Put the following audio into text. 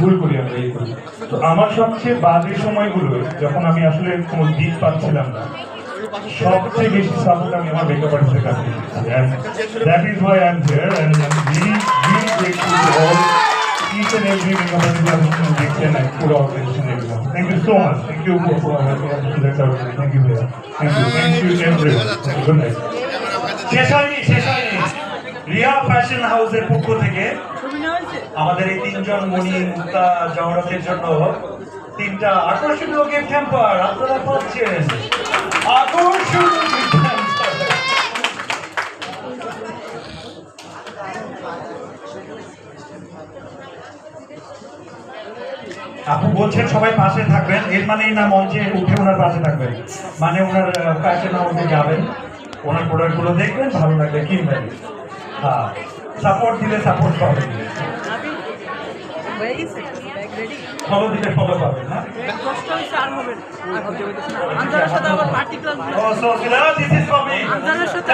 ভুল করি আমরা এই তো আমার সবচেয়ে বাজে সময়গুলো, যখন আমি আসলে কোনো দিক পাচ্ছিলাম না, সবচেয়ে বেশি সাপোর্ট আমি আমার makeup is why I am and he he take you all each and thank you thank you thank you thank you Riya fashion হাউসের পক্ষ থেকে আমাদের এই তিনজন মনি মুক্তা জহরতের জন্য তিনটা আকর্ষণীয় গিফট হ্যাম্পার আপনারা পাচ্ছেন আকর্ষণীয়। আপু বলছেন সবাই পাশে থাকবেন, এর মানে না মঞ্চে উঠে ওনার পাশে থাকবেন। মানে ওনার ফ্যাশন হাউসে যাবেন। ওনার প্রোডাক্টগুলো দেখবেন, ভালো লাগবে, কিনবেন। হ্যাঁ সাপোর্ট দিলে সাপোর্ট পাবেন। ফলো দিলে ফলো পাবেন হ্যাঁ দশটা হয়েছে আর হবে না। আনজারের সাথে আবার party class Oh, so, this is আনজারের সাথে